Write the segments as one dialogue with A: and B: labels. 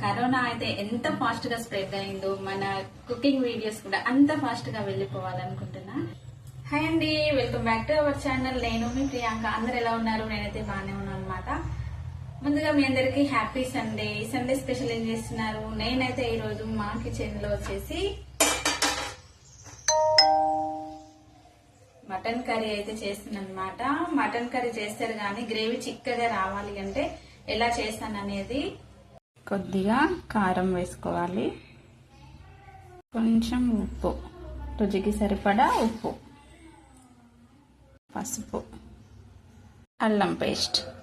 A: Corona అయితే ఎంత ఫాస్ట్గా స్ప్రెడ్ అయిందో మన కుకింగ్ వీడియోస్ కూడా అంత ఫాస్ట్గా వెళ్ళిపోవాలనుకుంటున్నా. హాయ్ అండి welcome back to our channel నేను మీ ప్రియాంక. అందరు ఎలా ఉన్నారు? నేనైతే బాగానే ఉన్నాను అనమాట ముందుగా మీ అందరికి హ్యాపీ సండే. సండే స్పెషల్ ఏం చేస్తున్నారు? నేనైతే ఈ రోజు మా కిచెన్లో వచ్చేసి మటన్ కర్రీ అయితే చేస్తున్నాను మటన్ కర్రీ చేస్తారు కానీ గ్రేవీ చిక్కగా రావాలి అంటే ఎలా చేస్తాను అనేది కొద్దిగా కారం వేసుకోవాలి. కొంచెం ఉప్పు. రుచికి సరిపడా ఉప్పు. పసుపు. అల్లం పేస్ట్.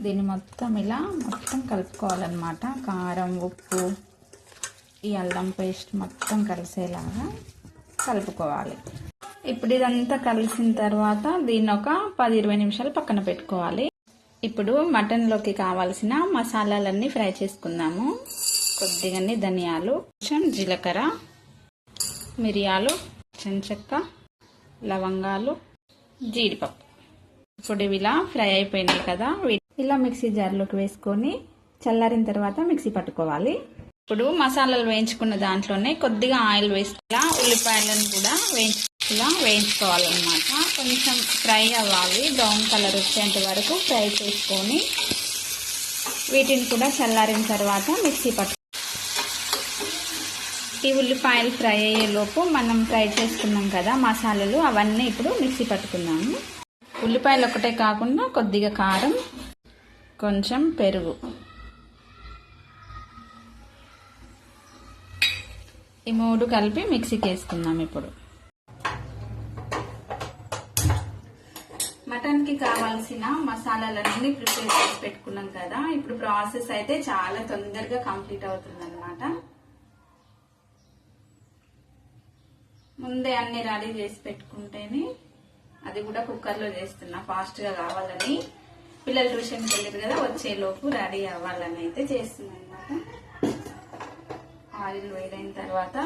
A: దీన్ని మొత్తం ఇలా మొత్తం కలుపుకోవాలన్నమాట. కారం ఉప్పు ఈ అల్లం పేస్ట్ మొత్తం కలిసేలాగా కలుపుకోవాలి. ఇప్పుడు ఇదంతా కలిసిన తర్వాత దీన్ని ఒక పది ఇరవై నిమిషాలు పక్కన పెట్టుకోవాలి. ఇప్పుడు మటన్లోకి కావాల్సిన మసాలాలన్నీ ఫ్రై చేసుకుందాము. కొద్దిగా ధనియాలు కొంచెం జీలకర్ర మిరియాలు చెంచక్క లవంగాలు జీడిపప్పు. ఇప్పుడు ఇవి ఇలా ఫ్రై అయిపోయినాయి కదా ఇలా మిక్సీ జార్లోకి వేసుకొని చల్లారిన తర్వాత మిక్సీ పట్టుకోవాలి. ఇప్పుడు మసాలాలు వేయించుకున్న దాంట్లోనే కొద్దిగా ఆయిల్ వేసుకులా ఉల్లిపాయలను కూడా వేయించుకులా వేయించుకోవాలన్నమాట. కొంచెం ఫ్రై అవ్వాలి. బ్రౌన్ కలర్ వచ్చేంత వరకు ఫ్రై చేసుకొని వీటిని కూడా చల్లారిన తర్వాత మిక్సీ పట్టు ఈ ఉల్లిపాయలు ఫ్రై అయ్యేలోపు మనం ఫ్రై చేసుకున్నాం కదా మసాలాలు అవన్నీ ఇప్పుడు మిక్సీ పట్టుకున్నాము ఉల్లిపాయలు ఒకటే కాకుండా కొద్దిగా కారం కొంచెం పెరుగు. ఈ మూడు కలిపి మిక్సీకి వేసుకుందాం ఇప్పుడు. మటన్కి కావాల్సిన మసాలాలన్నీ ప్రిపేర్ చేసి పెట్టుకున్నాం కదా ఇప్పుడు ప్రాసెస్ అయితే చాలా తొందరగా కంప్లీట్ అవుతుంది అనమాట ముందే అన్ని రెడీ చేసి పెట్టుకుంటేనే అది కూడా కుక్కర్లో చేస్తున్నా ఫాస్ట్గా కావాలని. పిల్లలు ట్యూషన్కి వెళ్ళారు కదా వచ్చేలోపు రెడీ అవ్వాలని అయితే చేస్తున్నాను అనమాట ఆయిల్ వేడైన తర్వాత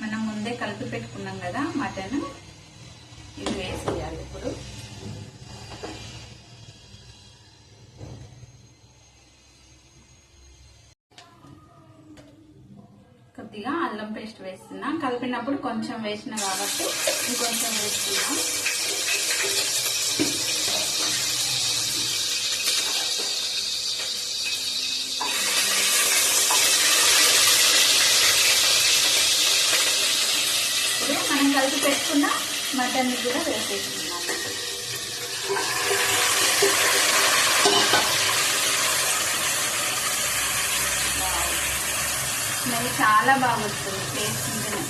A: మనం ముందే కలిపి పెట్టుకున్నాం కదా మటన్. ఇది వేసి అల్లం పేస్ట్ వేస్తున్నా. కలిపినప్పుడు కొంచెం వేసిన కాబట్టి ఇంకొంచెం వేస్తున్నా. ఇప్పుడు మనం కలిపి పెట్టుకున్న మటన్ కూడా వేసేస్తున్నాం. స్మెల్ చాలా బాగా వస్తుంది టేస్ట్ ఉంటేనే.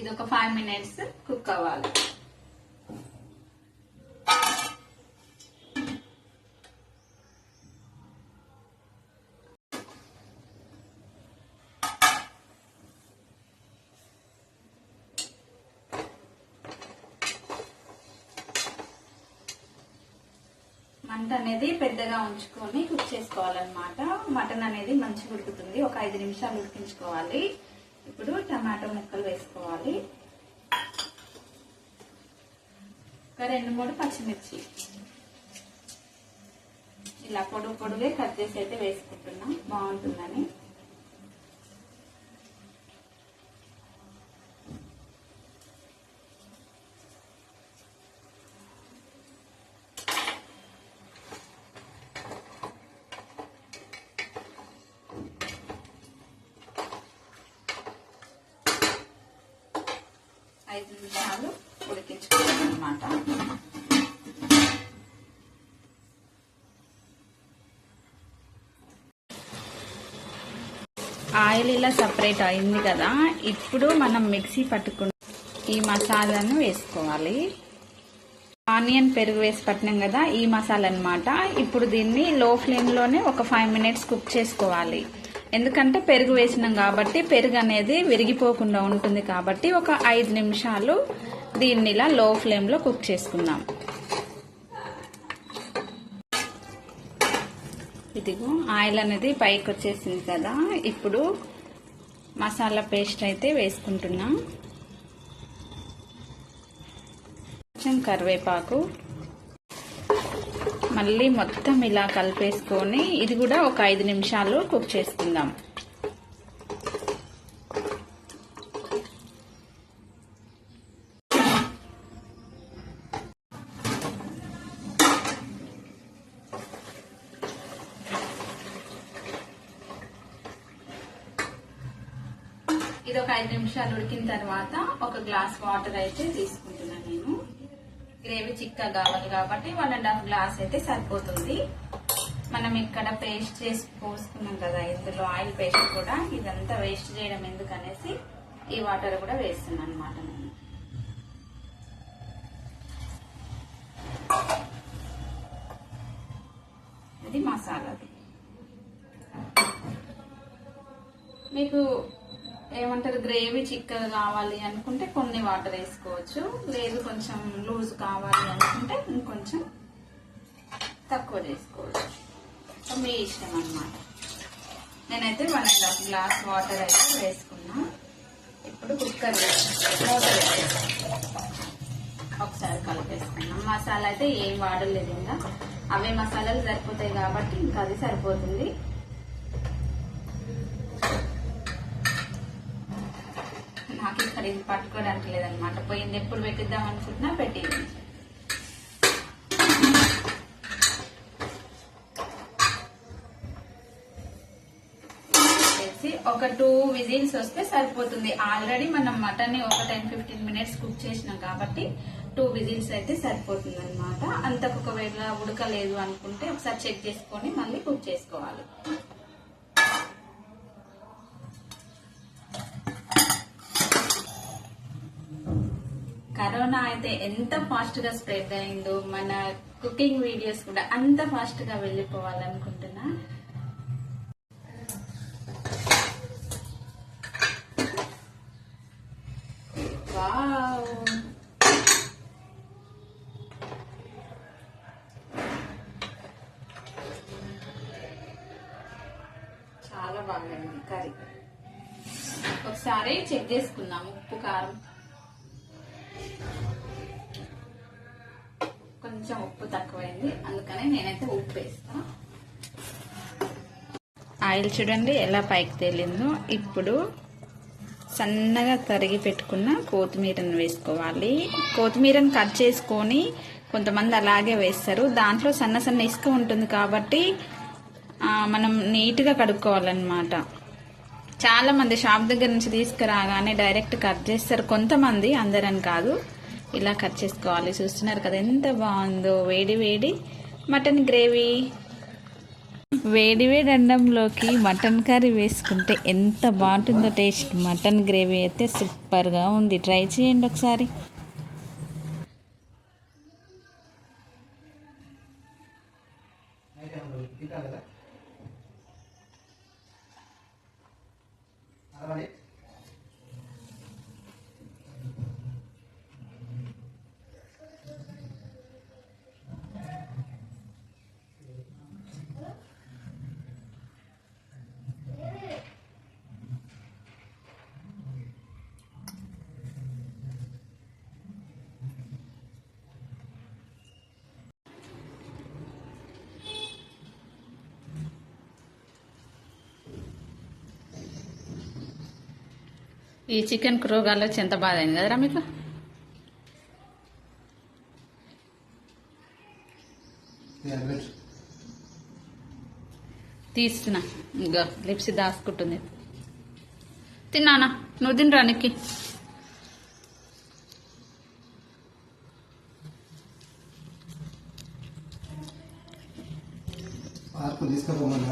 A: ఇది ఒక ఫైవ్ మినిట్స్ కుక్ అవ్వాలి. మంట అనేది పెద్దగా ఉంచుకొని కుక్ చేసుకోవాలన్నమాట. మటన్ అనేది మంచిగా ఉడుకుతుంది. ఒక ఐదు నిమిషాలు ఉడికించుకోవాలి. ఇప్పుడు టమాటో ముక్కలు వేసుకోవాలి. ఒక రెండు మూడు పచ్చిమిర్చి. ఇలా పొడుగు పొడుగే కట్ చేసి అయితే వేసుకుంటున్నాం. బాగుంటుందని. ఐదు నిమిషాలు ఉడికించుకోవాలన్నమాట. ఆయిల్ ఇలా సపరేట్ అయింది కదా ఇప్పుడు మనం మిక్సీ పట్టుకున్న ఈ మసాలాను వేసుకోవాలి. ఆనియన్ పెరుగు వేసి పట్టినాం కదా ఈ మసాలా అన్నమాట. ఇప్పుడు దీన్ని లో ఫ్లేమ్లోనే ఒక ఫైవ్ మినిట్స్ కుక్ చేసుకోవాలి. ఎందుకంటే పెరుగు వేసినాం కాబట్టి పెరుగు అనేది విరిగిపోకుండా ఉంటుంది కాబట్టి ఒక ఐదు నిమిషాలు దీన్ని ఇలా లో ఫ్లేమ్లో కుక్ చేసుకుందాం. ఇదిగో ఆయిల్ అనేది పైకి వచ్చేసింది కదా. ఇప్పుడు మసాలా పేస్ట్ అయితే వేసుకుంటున్నాం. కొంచెం కరివేపాకు మళ్ళీ మొత్తం ఇలా కలిపేసుకొని ఇది కూడా ఒక ఐదు నిమిషాలు కుక్ చేసుకుందాం. ఇది ఒక ఐదు నిమిషాలు ఉడికిన తర్వాత ఒక గ్లాస్ వాటర్ అయితే తీసుకుంటాం గ్రేవీ చిక్కగా కావాలి కాబట్టి వన్ అండ్ హాఫ్ గ్లాస్ అయితే సరిపోతుంది. మనం ఇక్కడ పేస్ట్ చేసి పోసుకున్నాం కదా ఇందులో ఆయిల్ పేస్ట్ కూడా. ఇదంతా వేస్ట్ చేయడం ఎందుకనేసి ఈ వాటర్ కూడా వేస్తున్నాను అనమాట నేను ఇది మసాలాది. మీకు ఏమంటారు గ్రేవీ చిక్కగా కావాలి అనుకుంటే కొన్ని వాటర్ వేసుకోవచ్చు. లేదు కొంచెం లూజ్ కావాలి అనుకుంటే ఇంకొంచెం తక్కువ చేసుకోవచ్చు. మీ ఇష్టం అన్నమాట. నేనైతే one and half glass water అయితే వేసుకున్నా. ఇప్పుడు కుక్కర్ మూత ఒకసారి కలిపేసుకున్నాం. మసాలా అయితే ఏం వాడలేదు ఇంకా. అవే మసాలాలు సరిపోతాయి కాబట్టి ఇంకా అది సరిపోతుంది. అసలు ఇది పట్టుకోవడానికి లేదనమాట పోయింది ఎప్పుడు పెట్టిద్దాం అనుకుంటున్నా పెట్టింది. ఒక టూ విజిల్స్ వస్తే సరిపోతుంది. ఆల్రెడీ మనం మటన్ ఒక టెన్ ఫిఫ్టీన్ మినిట్స్ కుక్ చేసినాం కాబట్టి టూ విజిల్స్ అయితే సరిపోతుంది అనమాట అంతకు ఒకవేళ ఉడకలేదు అనుకుంటే ఒకసారి చెక్ చేసుకొని మళ్ళీ కుక్ చేసుకోవాలి. కరోనా అయితే ఎంత ఫాస్ట్గా స్ప్రెడ్ అయిందో మన కుకింగ్ వీడియోస్ కూడా అంత ఫాస్ట్గా వెళ్ళిపోవాలనుకుంటున్నా. వావ్. చాలా బాగుంది కర్రీ. ఒకసారి చెక్ చేసుకుందాం ఉప్పు కారం. కొంచెం ఉప్పు తక్కువైంది. అందుకని నేనైతే ఉప్పు వేస్తా. ఆయిల్ చూడండి ఎలా పైకి తేలిందో. ఇప్పుడు సన్నగా తరిగి పెట్టుకున్న కొత్తిమీరను వేసుకోవాలి. కొత్తిమీరను కట్ చేసుకొని కొంతమంది అలాగే వేస్తారు. దాంట్లో సన్న సన్న ఇసుక ఉంటుంది కాబట్టి మనం నీట్గా కడుక్కోవాలన్నమాట. చాలామంది షాప్ దగ్గర నుంచి తీసుకురాగానే డైరెక్ట్ కట్ చేస్తారు. కొంతమంది అందరని కాదు. ఇలా కట్ చేసుకోవాలి. చూస్తున్నారు కదా ఎంత బాగుందో. వేడి వేడి మటన్ గ్రేవీ. వేడి వేడి అన్నంలోకి మటన్ కర్రీ వేసుకుంటే ఎంత బాగుంటుందో టేస్ట్. మటన్ గ్రేవీ అయితే సూపర్గా ఉంది. ట్రై చేయండి ఒకసారి. ఈ చికెన్ కురోగాల్లో ఎంత బాధ అయింది కదరా మీకు తీస్తున్నా. ఇంకా లిప్స్ దాచుకుంటుంది. తిన్నానా? నువ్వు తినరా నీకు
B: తీసుకుపోమని